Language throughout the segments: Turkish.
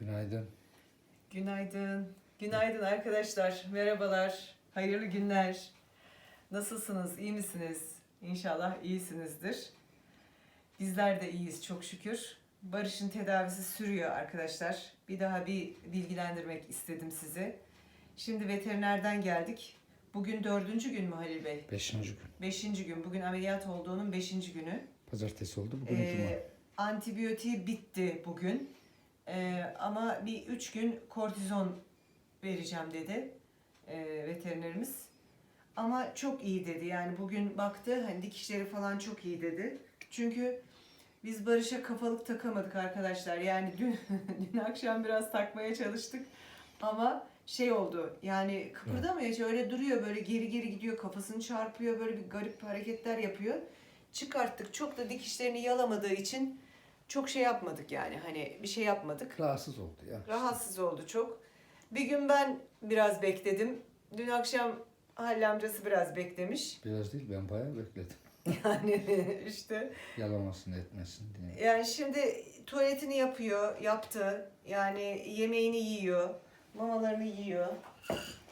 Günaydın. Günaydın. Günaydın arkadaşlar. Merhabalar. Hayırlı günler. Nasılsınız? İyi misiniz? İnşallah iyisinizdir. Bizler de iyiyiz çok şükür. Barış'ın tedavisi sürüyor arkadaşlar. Bir daha bir bilgilendirmek istedim sizi. Şimdi veterinerden geldik. Bugün dördüncü gün mü Halil Bey? Beşinci gün. Beşinci gün. Bugün ameliyat olduğunun beşinci günü. Pazartesi oldu. Bugün Ee, cuma. antibiyotiği bitti bugün. Ee, ama bir üç gün kortizon vereceğim dedi e, veterinerimiz. Ama çok iyi dedi. Yani bugün baktı hani dikişleri falan çok iyi dedi. Çünkü biz Barış'a kafalık takamadık arkadaşlar. Yani dün, dün akşam biraz takmaya çalıştık. Ama şey oldu yani kıpırdamıyor hiç öyle duruyor böyle geri geri gidiyor kafasını çarpıyor böyle bir garip hareketler yapıyor. Çıkarttık çok da dikişlerini yalamadığı için çok şey yapmadık yani hani bir şey yapmadık. Rahatsız oldu ya. Rahatsız oldu çok. Bir gün ben biraz bekledim. Dün akşam Halil amcası biraz beklemiş. Biraz değil ben bayağı bekledim. Yani işte Yalamasın etmesin diye. yani şimdi tuvaletini yapıyor, yaptı. Yani yemeğini yiyor, mamalarını yiyor.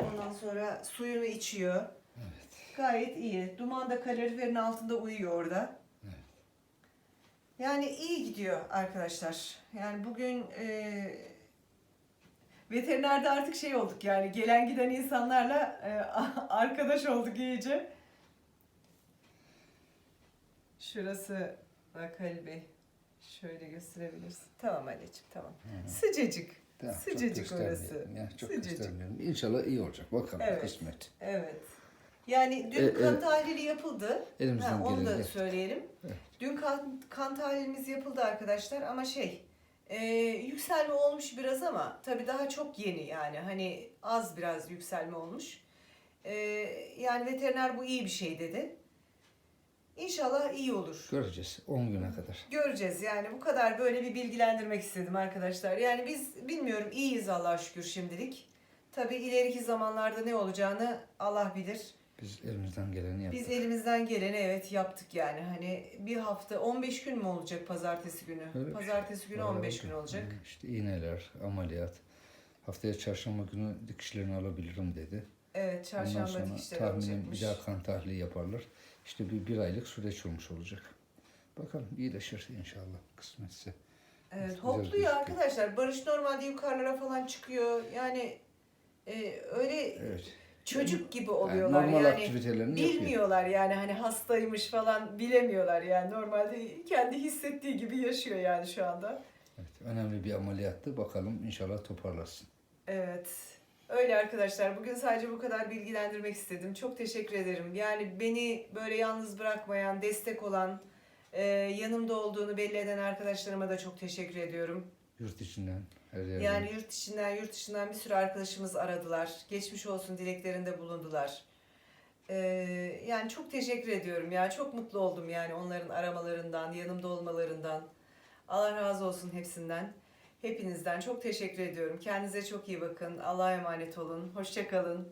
Ondan sonra suyunu içiyor. Evet. Gayet iyi. Duman da kaloriferin altında uyuyor orada. Yani iyi gidiyor arkadaşlar. Yani bugün e, veterinerde artık şey olduk yani gelen giden insanlarla e, arkadaş olduk iyice. Şurası bak Halil Bey. Şöyle gösterebilirsin. Tamam anneciğim tamam. Sıcacık. Tamam, Sıcacık orası. Ya, çok Sıcacık. İnşallah iyi olacak. Bakalım Evet. kısmet. Evet. Yani dün E, kan e, tahlili yapıldı. Elimizden Ha, onu da yaptık. söyleyelim. Evet. Dün kan, kan tahlilimiz yapıldı arkadaşlar ama şey e, yükselme olmuş biraz ama tabii daha çok yeni yani hani az biraz yükselme olmuş. E, yani veteriner bu iyi bir şey dedi. İnşallah iyi olur. Göreceğiz 10 güne kadar. Göreceğiz yani bu kadar böyle bir bilgilendirmek istedim arkadaşlar. Yani biz bilmiyorum iyiyiz Allah'a şükür şimdilik. Tabii ileriki zamanlarda ne olacağını Allah bilir. Biz elimizden geleni yaptık. Biz elimizden geleni evet yaptık yani. Hani bir hafta 15 gün mü olacak pazartesi günü? Evet. Pazartesi günü Bayağı 15 oldu. gün olacak. Hı, İşte iğneler, ameliyat. Haftaya çarşamba günü dikişlerini alabilirim dedi. Evet Ondan çarşamba sonra dikişleri tahminim olacakmış. bir daha kan tahlili yaparlar. İşte bir, bir aylık süreç olmuş olacak. Bakalım iyileşir inşallah kısmetse. Evet Güzel hopluyor gözüküyor. arkadaşlar. Barış normalde yukarılara falan çıkıyor. Yani e, öyle Evet. Çocuk gibi Yani oluyorlar normal yani. aktivitelerini yapıyor. Bilmiyorlar yani hani hastaymış falan bilemiyorlar yani. Normalde kendi hissettiği gibi yaşıyor yani şu anda. Evet, önemli bir ameliyattı. Bakalım inşallah toparlasın. Evet. Öyle arkadaşlar. Bugün sadece bu kadar bilgilendirmek istedim. Çok teşekkür ederim. Yani beni böyle yalnız bırakmayan, destek olan, e, yanımda olduğunu belli eden arkadaşlarıma da çok teşekkür ediyorum. Yurt içinden her yerden. Yani yurt içinden, yurt dışından bir sürü arkadaşımız aradılar. Geçmiş olsun dileklerinde bulundular. E, yani çok teşekkür ediyorum ya. Çok mutlu oldum yani onların aramalarından, yanımda olmalarından. Allah razı olsun hepsinden. Hepinizden çok teşekkür ediyorum. Kendinize çok iyi bakın. Allah'a emanet olun. Hoşçakalın.